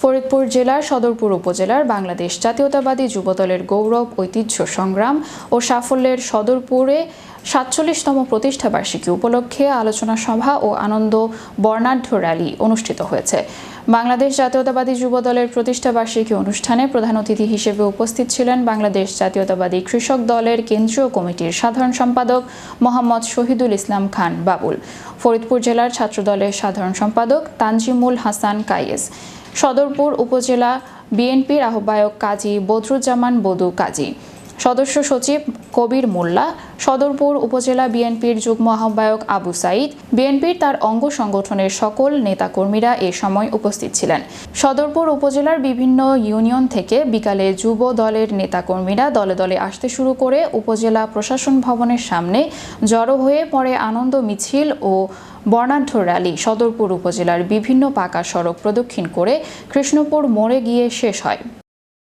ফরিদপুর জেলার সদরপুর উপজেলার বাংলাদেশ জাতীয়তাবাদী যুবদলের গৌরব, ঐতিহ্য, সংগ্রাম ও সাফল্যের সদরপুরে সাতচল্লিশতম প্রতিষ্ঠাবার্ষিকী উপলক্ষে আলোচনা সভা ও আনন্দ বর্ণাঢ্য র্যালি অনুষ্ঠিত হয়েছে। বাংলাদেশ জাতীয়তাবাদী যুবদলের প্রতিষ্ঠাবার্ষিকী অনুষ্ঠানে প্রধান অতিথি হিসেবে উপস্থিত ছিলেন বাংলাদেশ জাতীয়তাবাদী কৃষক দলের কেন্দ্রীয় কমিটির সাধারণ সম্পাদক মোহাম্মদ শহীদুল ইসলাম খান বাবুল, ফরিদপুর জেলার ছাত্রদলের সাধারণ সম্পাদক তানজিমুল হাসান কায়েস সদরপুর উপজেলা বিএনপির আহ্বায়ক কাজী বদরুজ্জামান বদু কাজী সদস্য সচিব কবির মোল্লা সদরপুর উপজেলা বিএনপির যুগ্ম আহ্বায়ক আবু সাইদ। বিএনপির তার অঙ্গ সংগঠনের সকল নেতাকর্মীরা এ সময় উপস্থিত ছিলেন। সদরপুর উপজেলার বিভিন্ন ইউনিয়ন থেকে বিকালে যুব দলের নেতাকর্মীরা দলে দলে আসতে শুরু করে উপজেলা প্রশাসন ভবনের সামনে জড়ো হয়ে পরে আনন্দ মিছিল ও বর্ণাঢ্য র্যালি। সদরপুর উপজেলার বিভিন্ন পাকা সড়ক প্রদক্ষিণ করে কৃষ্ণপুর মোড়ে গিয়ে শেষ হয়।